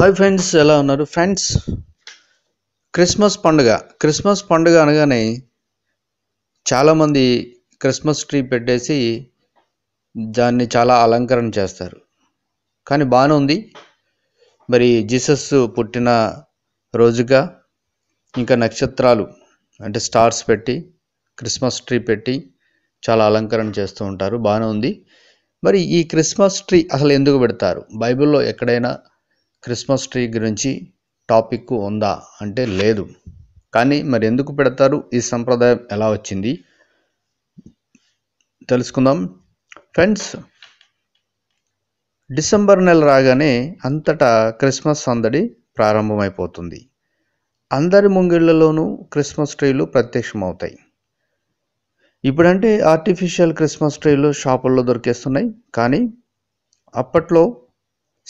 Hi friends ఎలా ఉన్నారు? Friends Christmas పండుగ. క్రిస్మస్ పండుగ అనగానే చాలామంది క్రిస్మస్ ట్రీ పెట్టేసి దాన్ని చాలా అలంకరణ చేస్తారు. కానీ బాగానే ఉంది. మరి జీసస్ పుట్టిన రోజుగా ఇంకా నక్షత్రాలు అంటే స్టార్స్ పెట్టి క్రిస్మస్ ట్రీ పెట్టి చాలా అలంకరణ చేస్తూ ఉంటారు. బాగానే ఉంది. మరి ఈ క్రిస్మస్ ట్రీ అసలు ఎందుకు పెడతారు? బైబిల్లో ఎక్కడైనా క్రిస్మస్ ట్రీ గురించి టాపిక్ ఉందా? అంటే లేదు. కానీ మరి ఎందుకు పెడతారు? ఈ సంప్రదాయం ఎలా వచ్చింది? తెలుసుకుందాం. ఫ్రెండ్స్ డిసెంబర్ నెల రాగానే అంతటా క్రిస్మస్ సందడి ప్రారంభమైపోతుంది. అందరి ముంగిళ్ళలోనూ క్రిస్మస్ ట్రీలు ప్రత్యక్షమవుతాయి. ఇప్పుడంటే ఆర్టిఫిషియల్ క్రిస్మస్ ట్రీలు షాపుల్లో దొరికేస్తున్నాయి. కానీ అప్పట్లో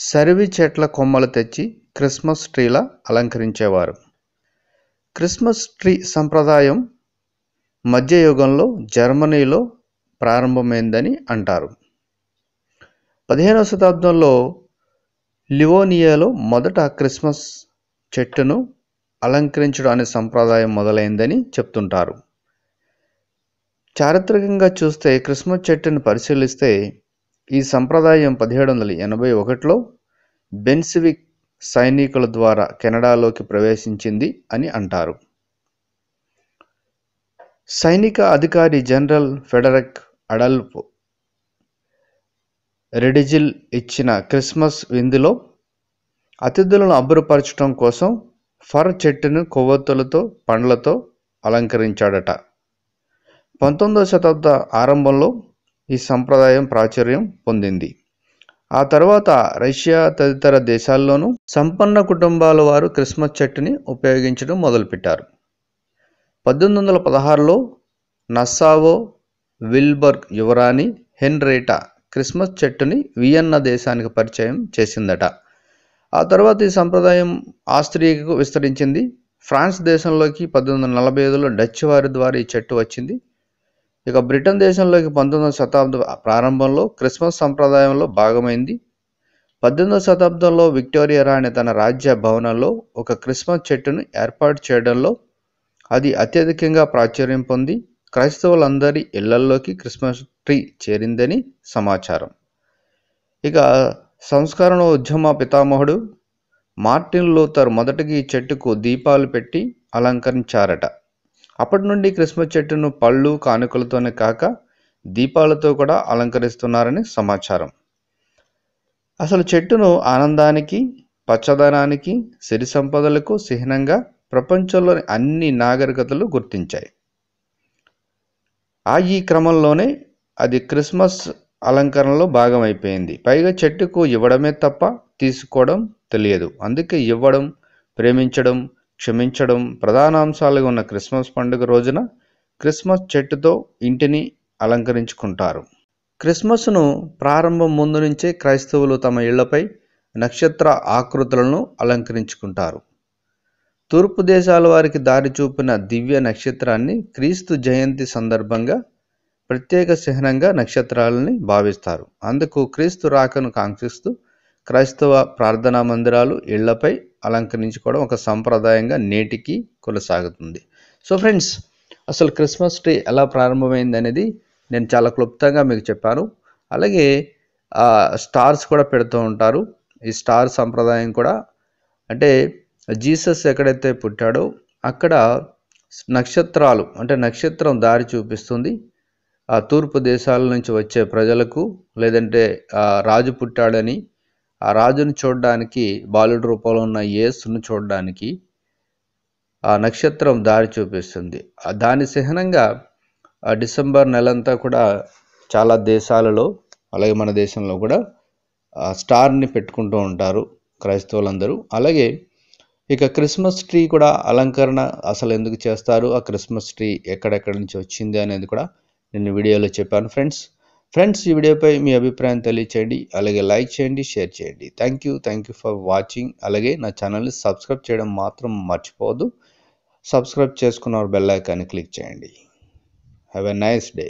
సరివి చెట్ల కొమ్మలు తెచ్చి క్రిస్మస్ ట్రీలా అలంకరించేవారు. క్రిస్మస్ ట్రీ సంప్రదాయం మధ్యయుగంలో జర్మనీలో ప్రారంభమైందని అంటారు. పదిహేనవ శతాబ్దంలో లివోనియాలో మొదట క్రిస్మస్ చెట్టును అలంకరించడం అనే సంప్రదాయం మొదలైందని చెప్తుంటారు. చారిత్రకంగా చూస్తే క్రిస్మస్ చెట్టును పరిశీలిస్తే ఈ సంప్రదాయం పదిహేడు వందల ఎనభై ఒకటిలో బెన్సివిక్ సైనికుల ద్వారా కెనడాలోకి ప్రవేశించింది అని అంటారు. సైనిక అధికారి జనరల్ ఫెడరక్ అడల్ఫ్ రెడిజిల్ ఇచ్చిన క్రిస్మస్ విందులో అతిథులను అబ్బురపరచడం కోసం ఫర్ చెట్టును కొవ్వొత్తులతో పండ్లతో అలంకరించాడట. పంతొమ్మిదవ శతాబ్ద ఆరంభంలో ఈ సంప్రదాయం ప్రాచుర్యం పొందింది. ఆ తర్వాత రష్యా తదితర దేశాల్లోనూ సంపన్న కుటుంబాల వారు క్రిస్మస్ చెట్టుని ఉపయోగించడం మొదలుపెట్టారు. పద్దెనిమిది వందల పదహారులో నస్సావో విల్బర్గ్ యువరాణి హెన్రేటా క్రిస్మస్ చెట్టుని వియన్నా దేశానికి పరిచయం చేసిందట. ఆ తర్వాత ఈ సంప్రదాయం ఆస్ట్రియాకు విస్తరించింది. ఫ్రాన్స్ దేశంలోకి పద్దెనిమిది వందల నలభై ఐదులో డచ్ వారి ద్వారా ఈ చెట్టు వచ్చింది. ఇక బ్రిటన్ దేశంలోకి పంతొమ్మిదవ శతాబ్ద ప్రారంభంలో క్రిస్మస్ సంప్రదాయంలో భాగమైంది. పద్దెనిమిదవ శతాబ్దంలో విక్టోరియా రాణి తన రాజ్య భవనంలో ఒక క్రిస్మస్ చెట్టును ఏర్పాటు చేయడంలో అది అత్యధికంగా ప్రాచుర్యం పొంది క్రైస్తవులందరి ఇళ్ళల్లోకి క్రిస్మస్ ట్రీ చేరిందని సమాచారం. ఇక సంస్కరణ ఉద్యమ పితామహుడు మార్టిన్ లూథర్ మొదటికి ఈ చెట్టుకు దీపాలు పెట్టి అలంకరించారట. అప్పటి నుండి క్రిస్మస్ చెట్టును పళ్ళు కానుకలతోనే కాక దీపాలతో కూడా అలంకరిస్తున్నారని సమాచారం. అసలు చెట్టును ఆనందానికి పచ్చదనానికి సిరి సంపదలకు చిహ్నంగా ప్రపంచంలోని అన్ని నాగరికతలు గుర్తించాయి. ఆ ఈ క్రమంలోనే అది క్రిస్మస్ అలంకరణలో భాగమైపోయింది. పైగా చెట్టుకు ఇవ్వడమే తప్ప తీసుకోవడం తెలియదు. అందుకే ఇవ్వడం ప్రేమించడం క్షమించడం ప్రధాన అంశాలుగా ఉన్న క్రిస్మస్ పండుగ రోజున క్రిస్మస్ చెట్టుతో ఇంటిని అలంకరించుకుంటారు. క్రిస్మస్ను ప్రారంభం ముందు నుంచే క్రైస్తవులు తమ ఇళ్ళపై నక్షత్ర ఆకృతులను అలంకరించుకుంటారు. తూర్పు దేశాల వారికి దారి చూపిన దివ్య నక్షత్రాన్ని క్రీస్తు జయంతి సందర్భంగా ప్రత్యేక చిహ్నంగా నక్షత్రాలని భావిస్తారు. అందుకు క్రీస్తు రాకను కాంక్షిస్తూ క్రైస్తవ ప్రార్థనా మందిరాలు ఇళ్ళపై అలంకరించుకోవడం ఒక సంప్రదాయంగా నేటికి కొనసాగుతుంది. సో ఫ్రెండ్స్ అసలు క్రిస్మస్ ట్రీ ఎలా ప్రారంభమైంది అనేది నేను చాలా క్లుప్తంగా మీకు చెప్పాను. అలాగే స్టార్స్ కూడా పెడుతూ ఉంటారు. ఈ స్టార్ సంప్రదాయం కూడా అంటే జీసస్ ఎక్కడైతే పుట్టాడో అక్కడ నక్షత్రాలు అంటే నక్షత్రం దారి చూపిస్తుంది. ఆ తూర్పు దేశాల నుంచి వచ్చే ప్రజలకు లేదంటే రాజు పుట్టాడని ఆ రాజును చూడడానికి బాలుడి రూపంలో ఉన్న యేసును చూడడానికి ఆ నక్షత్రం దారి చూపిస్తుంది. దాని చిహ్నంగా డిసెంబర్ నెలంతా కూడా చాలా దేశాలలో అలాగే మన దేశంలో కూడా స్టార్ని పెట్టుకుంటూ ఉంటారు క్రైస్తవులందరూ. అలాగే ఇక క్రిస్మస్ ట్రీ కూడా అలంకరణ అసలు ఎందుకు చేస్తారు? ఆ క్రిస్మస్ ట్రీ ఎక్కడెక్కడి నుంచి వచ్చింది అనేది కూడా నేను వీడియోలో చెప్పాను ఫ్రెండ్స్. ఫ్రెండ్స్ ఈ వీడియోపై మీ అభిప్రాయం తెలియచేయండి. అలాగే లైక్ చేయండి షేర్ చేయండి. Thank you thank you for watching అలాగే నా ఛానల్ని సబ్స్క్రైబ్ చేయడం మాత్రం మర్చిపోవద్దు. సబ్స్క్రైబ్ చేసుకున్న బెల్ ఐకాన్ని క్లిక్ చేయండి. Have a nice day